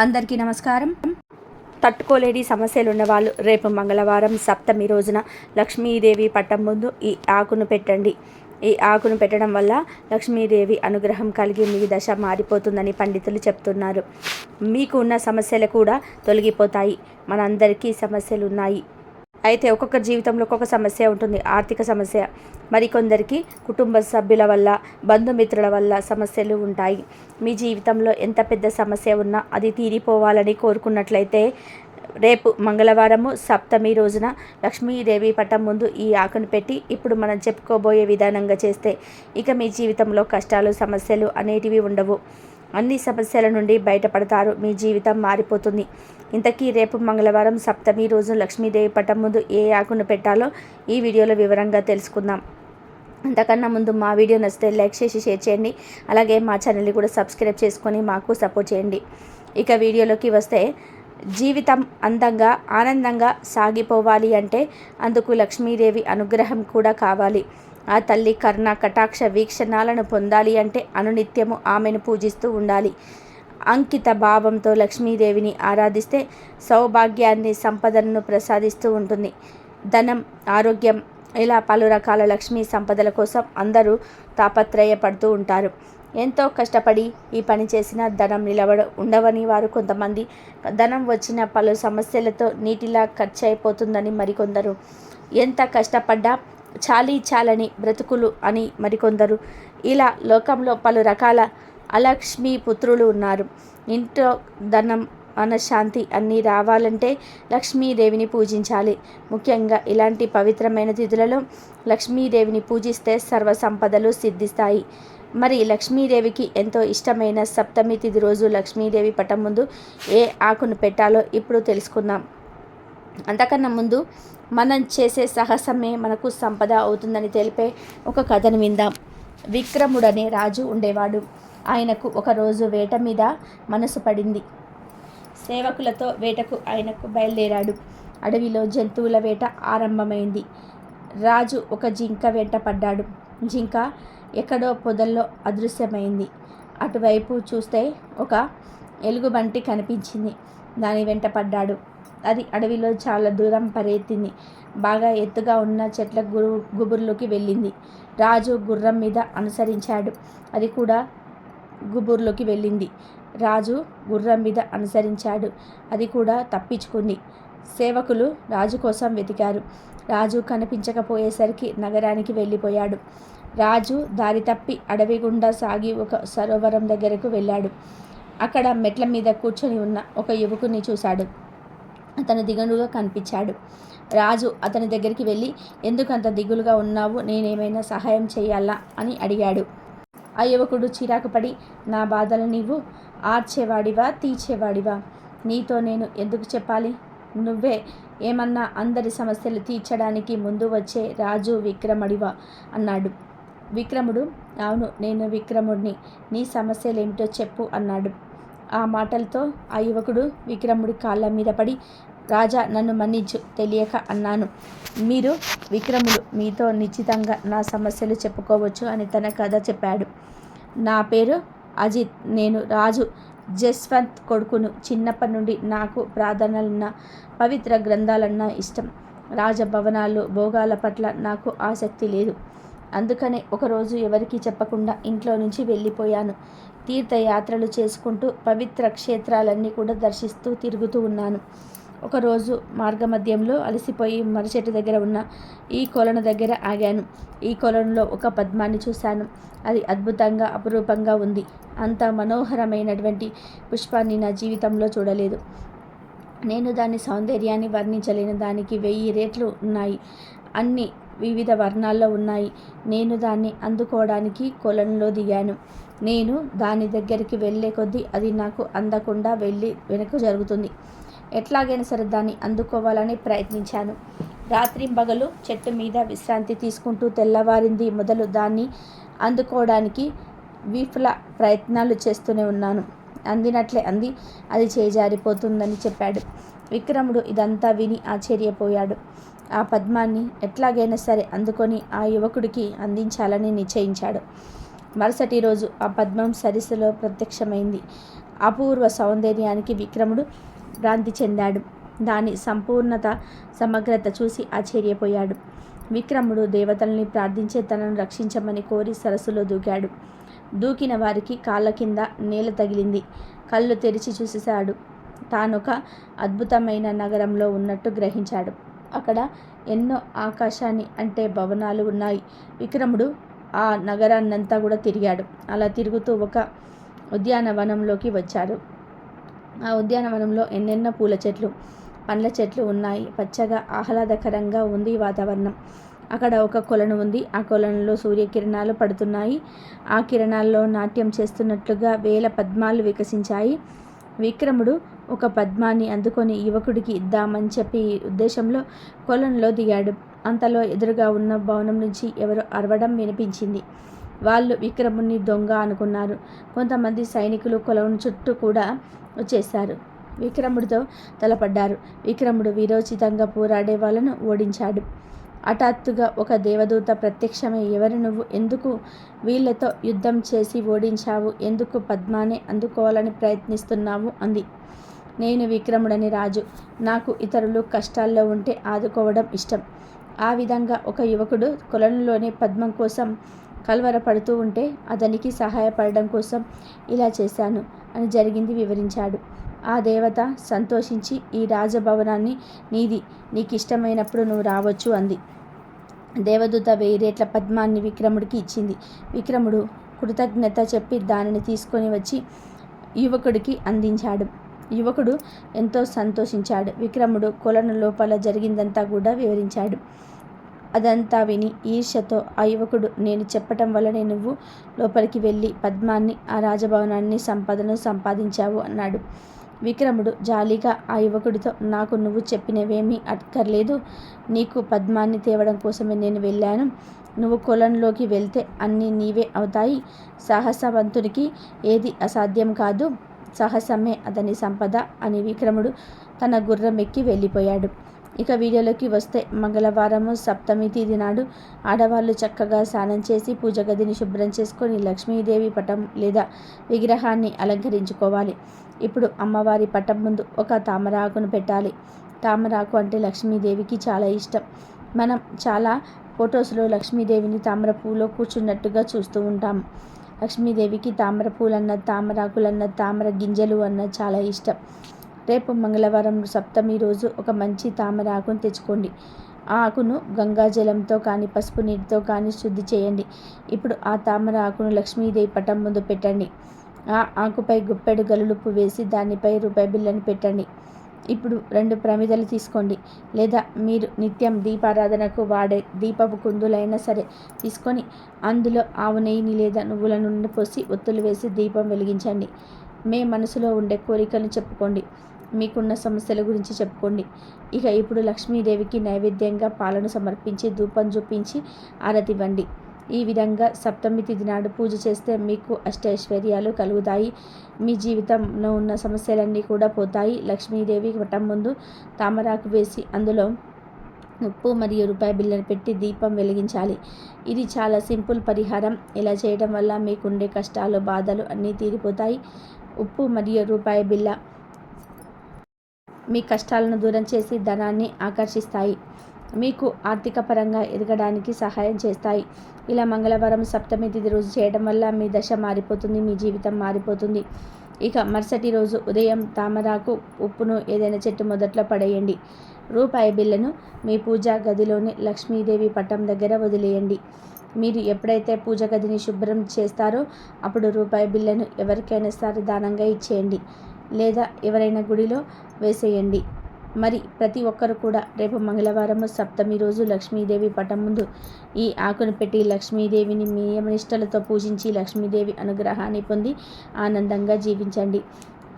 అందరికీ నమస్కారం. తట్టుకోలేని సమస్యలు ఉన్నవాళ్ళు రేపు మంగళవారం సప్తమి రోజున లక్ష్మీదేవి పట్టం ముందు ఈ ఆకును పెట్టండి. ఈ ఆకును పెట్టడం వల్ల లక్ష్మీదేవి అనుగ్రహం కలిగి మీ దశ మారిపోతుందని పండితులు చెప్తున్నారు. మీకు ఉన్న సమస్యలు కూడా తొలగిపోతాయి. మనందరికీ సమస్యలు ఉన్నాయి అయితే ఒక్కొక్క జీవితంలో ఒక్కొక్క సమస్య ఉంటుంది. ఆర్థిక సమస్య మరికొందరికి కుటుంబ సభ్యుల వల్ల బంధుమిత్రుల వల్ల సమస్యలు ఉంటాయి. మీ జీవితంలో ఎంత పెద్ద సమస్య ఉన్నా అది తీరిపోవాలని కోరుకున్నట్లయితే రేపు మంగళవారము సప్తమి రోజున లక్ష్మీదేవి పటం ముందు ఈ ఆకును పెట్టి ఇప్పుడు మనం చెప్పుకోబోయే విధానంగా చేస్తే ఇక మీ జీవితంలో కష్టాలు సమస్యలు అనేటివి ఉండవు. అన్ని సమస్యల నుండి బయటపడతారు మీ జీవితం మారిపోతుంది. ఇంతకీ రేపు మంగళవారం సప్తమి రోజు లక్ష్మీదేవి పటం ముందు ఏ ఆకును పెట్టాలో ఈ వీడియోలో వివరంగా తెలుసుకుందాం. అంతకన్నా ముందు మా వీడియో నచ్చితే లైక్ చేసి షేర్ చేయండి. అలాగే మా ఛానల్ని కూడా సబ్స్క్రైబ్ చేసుకొని మాకు సపోర్ట్ చేయండి. ఇక వీడియోలోకి వస్తే జీవితం అందంగా ఆనందంగా సాగిపోవాలి అంటే అందుకు లక్ష్మీదేవి అనుగ్రహం కూడా కావాలి. ఆ తల్లి కర్ణ కటాక్ష వీక్షణాలను పొందాలి అంటే అనునిత్యము ఆమెను పూజిస్తూ ఉండాలి. అంకిత భావంతో లక్ష్మీదేవిని ఆరాధిస్తే సౌభాగ్యాన్ని సంపదను ప్రసాదిస్తూ ఉంటుంది. ధనం ఆరోగ్యం ఇలా పలు రకాల లక్ష్మీ సంపదల కోసం అందరూ తాపత్రయపడుతూ ఉంటారు. ఎంతో కష్టపడి ఈ పని చేసిన ధనం నిలబడ ఉండవని వారు కొంతమంది. ధనం వచ్చిన పలు సమస్యలతో నీటిలా ఖర్చు అయిపోతుందని మరికొందరు. ఎంత కష్టపడ్డా చాలీ చాలని బ్రతుకులు అని మరికొందరు. ఇలా లోకంలో పలు రకాల అలక్ష్మీ పుత్రులు ఉన్నారు. ఇంట్లో ధనం మనశ్శాంతి అన్నీ రావాలంటే లక్ష్మీదేవిని పూజించాలి. ముఖ్యంగా ఇలాంటి పవిత్రమైన తిథులలో లక్ష్మీదేవిని పూజిస్తే సర్వ సంపదలు సిద్ధిస్తాయి. మరి లక్ష్మీదేవికి ఎంతో ఇష్టమైన సప్తమి తిథి రోజు లక్ష్మీదేవి పటం ముందు ఏ ఆకును పెట్టాలో ఇప్పుడు తెలుసుకుందాం. అంతకన్నా ముందు మనం చేసే సాహసమే మనకు సంపద అవుతుందని తెలిపే ఒక కథను విందాం. విక్రముడనే రాజు ఉండేవాడు. ఆయనకు ఒకరోజు వేట మీద మనసు పడింది. సేవకులతో వేటకు ఆయనకు బయలుదేరాడు. అడవిలో జంతువుల వేట ఆరంభమైంది. రాజు ఒక జింక వెంట పడ్డాడు. జింక ఎక్కడో పొదల్లో అదృశ్యమైంది. అటువైపు చూస్తే ఒక ఎలుగుబంటి కనిపించింది. దాని వెంట పడ్డాడు. అది అడవిలో చాలా దూరం పరెత్తింది. బాగా ఎత్తుగా ఉన్న చెట్ల గురు గుబుర్లోకి వెళ్ళింది. రాజు గుర్రం మీద అనుసరించాడు. అది కూడా గుబుర్లోకి వెళ్ళింది. రాజు గుర్రం మీద అనుసరించాడు. అది కూడా తప్పించుకుంది. సేవకులు రాజు కోసం వెతికారు. రాజు కనిపించకపోయేసరికి నగరానికి వెళ్ళిపోయాడు. రాజు దారి తప్పి అడవి గుండా సాగి ఒక సరోవరం దగ్గరకు వెళ్ళాడు. అక్కడ మెట్ల మీద కూర్చొని ఉన్న ఒక యువకుని చూశాడు. అతను దిగనుగా కనిపించాడు. రాజు అతని దగ్గరికి వెళ్ళి ఎందుకంత దిగులుగా ఉన్నావు? నేనేమైనా సహాయం చేయాలా? అని అడిగాడు. ఆ యువకుడు చిరాకు పడి నా బాధలు నీవు ఆర్చేవాడివా తీర్చేవాడివా నీతో నేను ఎందుకు చెప్పాలి? నువ్వే ఏమన్నా అందరి సమస్యలు తీర్చడానికి ముందు వచ్చే రాజు విక్రముడివా? అన్నాడు. విక్రముడు అవును నేను విక్రముడిని. నీ సమస్యలేమిటో చెప్పు అన్నాడు. ఆ మాటలతో ఆ యువకుడు విక్రముడి కాళ్ళ మీద పడి రాజా నన్ను మన్నించు తెలియక అన్నాను. మీరు విక్రముడు మీతో నిశ్చితంగా నా సమస్యలు చెప్పుకోవచ్చు అని తన కథ చెప్పాడు. నా పేరు అజిత్ నేను రాజు జస్వంత్ కొడుకును చిన్నప్పటి నుండి నాకు ప్రార్థనలున్న పవిత్ర గ్రంథాలన్నా ఇష్టం. రాజభవనాల్లో భోగాల పట్ల నాకు ఆసక్తి లేదు. అందుకనే ఒకరోజు ఎవరికీ చెప్పకుండా ఇంట్లో నుంచి వెళ్ళిపోయాను. తీర్థయాత్రలు చేసుకుంటూ పవిత్ర క్షేత్రాలన్నీ కూడా దర్శిస్తూ తిరుగుతూ ఉన్నాను. ఒకరోజు మార్గమధ్యంలో అలసిపోయి మరచెట్టు దగ్గర ఉన్న ఈ కొలను దగ్గర ఆగాను. ఈ కొలనులో ఒక పద్మాన్ని చూశాను. అది అద్భుతంగా అపురూపంగా ఉంది. అంత మనోహరమైనటువంటి పుష్పాన్ని నా జీవితంలో చూడలేదు. నేను దాని సౌందర్యాన్ని వర్ణించలేని దానికి వెయ్యి రేట్లు ఉన్నాయి. అన్ని వివిధ వర్ణాల్లో ఉన్నాయి. నేను దాన్ని అందుకోవడానికి కొలంలో దిగాను. నేను దాని దగ్గరికి వెళ్ళే కొద్దీ అది నాకు అందకుండా వెళ్ళి వెనక జరుగుతుంది. ఎట్లాగైనా సరే దాన్ని అందుకోవాలని ప్రయత్నించాను. రాత్రి పగలు చెట్టు మీద విశ్రాంతి తీసుకుంటూ తెల్లవారింది మొదలు దాన్ని అందుకోవడానికి విఫల ప్రయత్నాలు చేస్తూనే ఉన్నాను. అందినట్లే అంది అది చేజారిపోతుందని చెప్పాడు. విక్రముడు ఇదంతా విని ఆశ్చర్యపోయాడు. ఆ పద్మాన్ని ఎట్లాగైనా సరే అందుకొని ఆ యువకుడికి అందించాలని నిశ్చయించాడు. మరుసటి రోజు ఆ పద్మం సరిసలో ప్రత్యక్షమైంది. అపూర్వ సౌందర్యానికి విక్రముడు భ్రాంతి చెందాడు. దాని సంపూర్ణత సమగ్రత చూసి ఆశ్చర్యపోయాడు. విక్రముడు దేవతల్ని ప్రార్థించే తనను రక్షించమని కోరి సరస్సులో దూకాడు. దూకిన వారికి కాళ్ళ కింద నేల తగిలింది. కళ్ళు తెరిచి చూసేశాడు. తానొక అద్భుతమైన నగరంలో ఉన్నట్టు గ్రహించాడు. అక్కడ ఎన్నో ఆకాశాన్ని అంటే భవనాలు ఉన్నాయి. విక్రముడు ఆ నగరాన్నంతా కూడా తిరిగాడు. అలా తిరుగుతూ ఒక ఉద్యానవనంలోకి వచ్చాడు. ఆ ఉద్యానవనంలో ఎన్నెన్నో పూల చెట్లు పండ్ల చెట్లు ఉన్నాయి. పచ్చగా ఆహ్లాదకరంగా ఉంది వాతావరణం. అక్కడ ఒక కొలను ఉంది. ఆ కొలనులో సూర్యకిరణాలు పడుతున్నాయి. ఆ కిరణాల్లో నాట్యం చేస్తున్నట్లుగా వేల పద్మాలు వికసించాయి. విక్రముడు ఒక పద్మాన్ని అందుకొని యువకుడికి ఇద్దామని చెప్పి ఉద్దేశంలో కొలనులో దిగాడు. అంతలో ఎదురుగా ఉన్న భవనం నుంచి ఎవరో అరవడం వినిపించింది. వాళ్ళు విక్రముని దొంగ అనుకున్నారు. కొంతమంది సైనికులు కొలను చుట్టూ కూడా వచ్చేశారు. విక్రముడితో తలపడ్డారు. విక్రముడు వీరోచితంగా పోరాడే వాళ్ళను ఓడించాడు. హఠాత్తుగా ఒక దేవదూత ప్రత్యక్షమై ఎవరు నువ్వు? ఎందుకు వీళ్ళతో యుద్ధం చేసి ఓడించావు? ఎందుకు పద్మానే అందుకోవాలని ప్రయత్నిస్తున్నావు? అంది. నేను విక్రముడని రాజు. నాకు ఇతరులు కష్టాల్లో ఉంటే ఆదుకోవడం ఇష్టం. ఆ విధంగా ఒక యువకుడు కొలనులోని పద్మం కోసం కలవరపడుతూ ఉంటే అతనికి సహాయపడడం కోసం ఇలా చేశాను అని జరిగింది వివరించాడు. ఆ దేవత సంతోషించి ఈ రాజభవనాన్ని నీది నీకు ఇష్టమైనప్పుడు నువ్వు రావచ్చు అంది. దేవదూత వెయ్యి రేట్ల పద్మాన్ని విక్రముడికి ఇచ్చింది. విక్రముడు కృతజ్ఞత చెప్పి దానిని తీసుకొని వచ్చి యువకుడికి అందించాడు. యువకుడు ఎంతో సంతోషించాడు. విక్రముడు కొలను లోపల జరిగిందంతా కూడా వివరించాడు. అదంతా విని ఈర్ష్యతో ఆ యువకుడు నేను చెప్పటం వల్లనే నువ్వు లోపలికి వెళ్ళి పద్మాన్ని ఆ రాజభవనాన్ని సంపదను సంపాదించావు అన్నాడు. విక్రముడు జాలీగా ఆ యువకుడితో నాకు నువ్వు చెప్పినవేమీ అక్కర్లేదు. నీకు పద్మాన్ని తేవడం కోసమే నేను వెళ్ళాను. నువ్వు కొలంలోకి వెళ్తే అన్నీ నీవే అవుతాయి. సాహసవంతునికి ఏది అసాధ్యం కాదు. సాహసమే అతని సంపద అని విక్రముడు తన గుర్రం ఎక్కి వెళ్ళిపోయాడు. ఇక వీడియోలోకి వస్తే మంగళవారము సప్తమి తేదీ నాడు ఆడవాళ్ళు చక్కగా స్నానం చేసి పూజ గదిని శుభ్రం చేసుకొని లక్ష్మీదేవి పటం లేదా విగ్రహాన్ని అలంకరించుకోవాలి. ఇప్పుడు అమ్మవారి పటం ముందు ఒక తామరాకును పెట్టాలి. తామరాకు అంటే లక్ష్మీదేవికి చాలా ఇష్టం. మనం చాలా ఫొటోస్లో లక్ష్మీదేవిని తామర పూలో కూర్చున్నట్టుగా చూస్తూ ఉంటాము లక్ష్మీదేవికి తామర పూలన్న తామరాకులన్న తామర గింజలు అన్న చాలా ఇష్టం. రేపు మంగళవారం సప్తమి రోజు ఒక మంచి తామర ఆకును తెచ్చుకోండి. ఆ ఆకును గంగాజలంతో కానీ పసుపు నీటితో కానీ శుద్ధి చేయండి. ఇప్పుడు ఆ తామర ఆకును లక్ష్మీదేవి పటం ముందు పెట్టండి. ఆ ఆకుపై గుప్పెడు గలులుపు వేసి దానిపై రూపాయి బిల్లని పెట్టండి. ఇప్పుడు రెండు ప్రమిదలు తీసుకోండి. లేదా మీరు నిత్యం దీపారాధనకు వాడే దీపపు కుందులైనా సరే తీసుకొని అందులో ఆవు నెయ్యిని లేదా నువ్వుల నుండి పోసి ఒత్తులు వేసి దీపం వెలిగించండి. మే మనసులో ఉండే కోరికలను చెప్పుకోండి. మీకున్న సమస్యల గురించి చెప్పుకోండి. ఇక ఇప్పుడు లక్ష్మీదేవికి నైవేద్యంగా పాలను సమర్పించి ధూపం చూపించి ఆరతివ్వండి. ఈ విధంగా సప్తమి తిథి నాడు పూజ చేస్తే మీకు అష్టైశ్వర్యాలు కలుగుతాయి. మీ జీవితంలో ఉన్న సమస్యలన్నీ కూడా పోతాయి. లక్ష్మీదేవి పటం ముందు తామరాకు వేసి అందులో ఉప్పు మరియు రూపాయి బిల్లను పెట్టి దీపం వెలిగించాలి. ఇది చాలా సింపుల్ పరిహారం. ఇలా చేయడం వల్ల మీకుండే కష్టాలు బాధలు అన్నీ తీరిపోతాయి. ఉప్పు మరియు రూపాయి బిల్ల మీ కష్టాలను దూరం చేసి ధనాన్ని ఆకర్షిస్తాయి. మీకు ఆర్థిక పరంగా ఎదగడానికి సహాయం చేస్తాయి. ఇలా మంగళవారం సప్తమి తిథి రోజు చేయడం వల్ల మీ దశ మారిపోతుంది మీ జీవితం మారిపోతుంది. ఇక మరుసటి రోజు ఉదయం తామరాకు ఉప్పును ఏదైనా చెట్టు మొదట్లో పడేయండి. రూపాయి బిల్లను మీ పూజా గదిలోని లక్ష్మీదేవి పట్టం దగ్గర వదిలేయండి. మీరు ఎప్పుడైతే పూజ గదిని శుభ్రం చేస్తారో అప్పుడు రూపాయి బిల్లను ఎవరికైనా సరే దానంగా ఇచ్చేయండి. లేదా ఎవరైనా గుడిలో వేసేయండి. మరి ప్రతి ఒక్కరు కూడా రేపు మంగళవారము సప్తమి రోజు లక్ష్మీదేవి పటం ముందు ఈ ఆకును పెట్టి లక్ష్మీదేవిని మీ నిష్టలతో పూజించి లక్ష్మీదేవి అనుగ్రహాన్ని పొంది ఆనందంగా జీవించండి.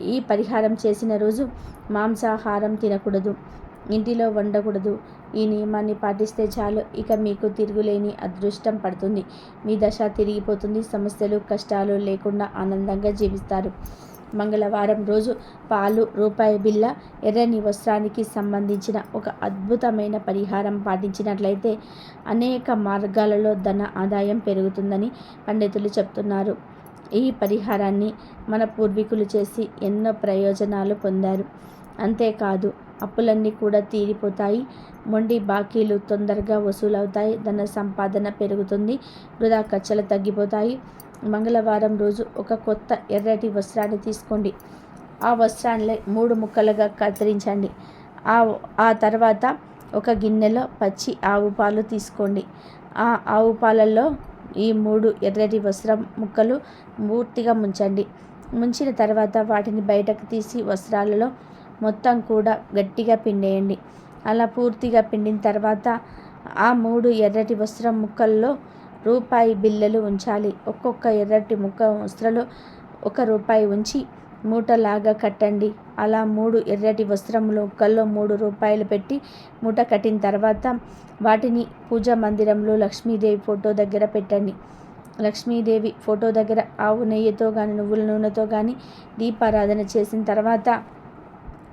ఈ పరిహారం చేసిన రోజు మాంసాహారం తినకూడదు. ఇంటిలో వండకూడదు. ఈ నియమాన్ని పాటిస్తే చాలు. ఇక మీకు తిరుగులేని అదృష్టం పడుతుంది. మీ దశ తిరిగిపోతుంది. సమస్యలు కష్టాలు లేకుండా ఆనందంగా జీవిస్తారు. మంగళవారం రోజు పాలు రూపాయి బిల్ల ఎర్రని వస్త్రానికి సంబంధించిన ఒక అద్భుతమైన పరిహారం పాటించినట్లయితే అనేక మార్గాలలో ధన ఆదాయం పెరుగుతుందని పండితులు చెప్తున్నారు. ఈ పరిహారాన్ని మన పూర్వీకులు చేసి ఎన్నో ప్రయోజనాలు పొందారు. అంతేకాదు అప్పులన్నీ కూడా తీరిపోతాయి. మొండి బాకీలు తొందరగా వసూలవుతాయి. ధన సంపాదన పెరుగుతుంది. వృధా ఖర్చులు తగ్గిపోతాయి. మంగళవారం రోజు ఒక కొత్త ఎర్రటి వస్త్రాన్ని తీసుకోండి. ఆ వస్త్రాన్ని మూడు ముక్కలుగా కత్తిరించండి. ఆ ఆ తర్వాత ఒక గిన్నెలో పచ్చి ఆవు పాలు తీసుకోండి. ఆ ఆవు పాలల్లో ఈ మూడు ఎర్రటి వస్త్రం ముక్కలు పూర్తిగా ముంచండి. ముంచిన తర్వాత వాటిని బయటకు తీసి వస్త్రాలలో మొత్తం కూడా గట్టిగా పిండేయండి. అలా పూర్తిగా పిండిన తర్వాత ఆ మూడు ఎర్రటి వస్త్రం ముక్కల్లో రూపాయి బిళ్ళలు ఉంచాలి. ఒక్కొక్క ఎర్రటి ముక్క వస్త్రలో ఒక రూపాయి ఉంచి మూటలాగా కట్టండి. అలా మూడు ఎర్రటి వస్త్రములు ముక్కల్లో మూడు రూపాయలు పెట్టి మూట కట్టిన తర్వాత వాటిని పూజా మందిరంలో లక్ష్మీదేవి ఫోటో దగ్గర పెట్టండి. లక్ష్మీదేవి ఫోటో దగ్గర ఆవు నెయ్యితో కానీ నువ్వుల నూనెతో కానీ దీపారాధన చేసిన తర్వాత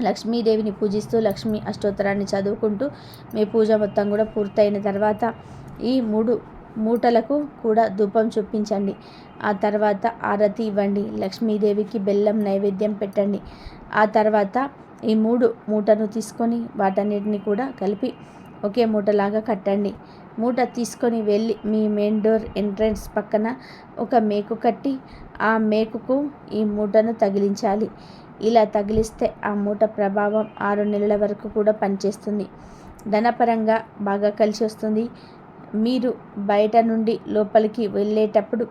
లక్ష్మీదేవిని పూజిస్తూ లక్ష్మీ అష్టోత్తరాన్ని చదువుకుంటూ మీ పూజ మొత్తం కూడా పూర్తయిన తర్వాత ఈ మూడు మూటలకు కూడా ధూపం చూపించండి. ఆ తర్వాత ఆరతి ఇవ్వండి. లక్ష్మీదేవికి బెల్లం నైవేద్యం పెట్టండి. ఆ తర్వాత ఈ మూడు మూటను తీసుకొని వాటన్నిటిని కూడా కలిపి ఒకే మూటలాగా కట్టండి. మూట తీసుకొని వెళ్ళి మీ మెయిన్ డోర్ ఎంట్రన్స్ పక్కన ఒక మేకు కట్టి ఆ మేకుకు ఈ మూటను తగిలించాలి. ఇలా తగిలిస్తే ఆ మూట ప్రభావం ఆరు నెలల వరకు కూడా పనిచేస్తుంది. ధనపరంగా బాగా కలిసి వస్తుంది. మీరు బయట నుండి లోపలికి వెళ్ళేటప్పుడు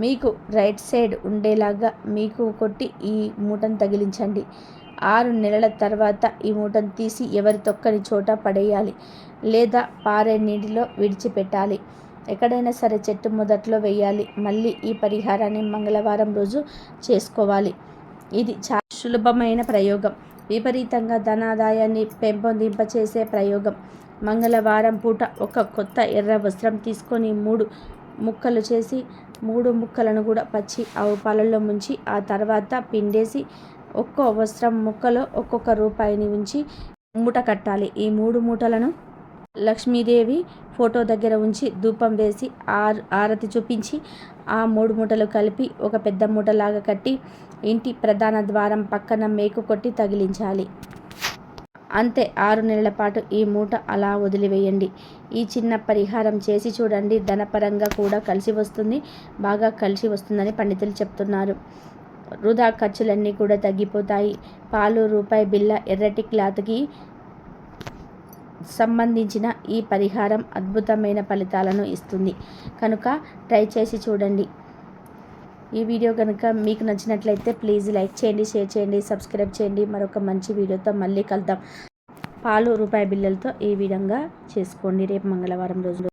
మీకు రైట్ సైడ్ ఉండేలాగా మీకు కొట్టి ఈ మూటను తగిలించండి. ఆరు నెలల తర్వాత ఈ మూటను తీసి ఎవరి తొక్కని చోట పడేయాలి లేదా పారే నీటిలో విడిచిపెట్టాలి. ఎక్కడైనా సరే చెట్టు మొదట్లో వేయాలి. మళ్ళీ ఈ పరిహారాన్ని మంగళవారం రోజు చేసుకోవాలి. ఇది చాలా సులభమైన ప్రయోగం. విపరీతంగా ధనాదాయాన్ని పెంపొందింపచేసే ప్రయోగం. మంగళవారం పూట ఒక కొత్త ఎర్ర వస్త్రం తీసుకొని మూడు ముక్కలు చేసి మూడు ముక్కలను కూడా పచ్చి ఆవు పాలల్లో ముంచి ఆ తర్వాత పిండేసి ఒక్కో వస్త్రం ముక్కలో ఒక్కొక్క రూపాయిని ఉంచి మూట కట్టాలి. ఈ మూడు మూటలను లక్ష్మీదేవి ఫోటో దగ్గర ఉంచి ధూపం వేసి ఆర్ ఆరతి చూపించి ఆ మూడు మూటలు కలిపి ఒక పెద్ద మూటలాగా కట్టి ఇంటి ప్రధాన ద్వారం పక్కన మేకు కొట్టి తగిలించాలి. అంతే ఆరు నెలల పాటు ఈ మూట అలా వదిలివేయండి. ఈ చిన్న పరిహారం చేసి చూడండి. ధనపరంగా కూడా కలిసి వస్తుంది. బాగా కలిసి వస్తుందని పండితులు చెప్తున్నారు. వృధా ఖర్చులన్నీ కూడా తగ్గిపోతాయి. పాలు రూపాయి బిల్ల ఎర్రటి క్లాత్కి సంబంధించిన ఈ పరిహారం అద్భుతమైన ఫలితాలను ఇస్తుంది. కనుక ట్రై చేసి చూడండి. ఈ వీడియో కనుక మీకు నచ్చినట్లయితే ప్లీజ్ లైక్ చేయండి షేర్ చేయండి సబ్స్క్రైబ్ చేయండి. మరొక మంచి వీడియోతో మళ్ళీ కలుద్దాం. పాలు రూపాయి బిల్లలతో ఈ విధంగా చేసుకోండి. రేపు మంగళవారం రోజు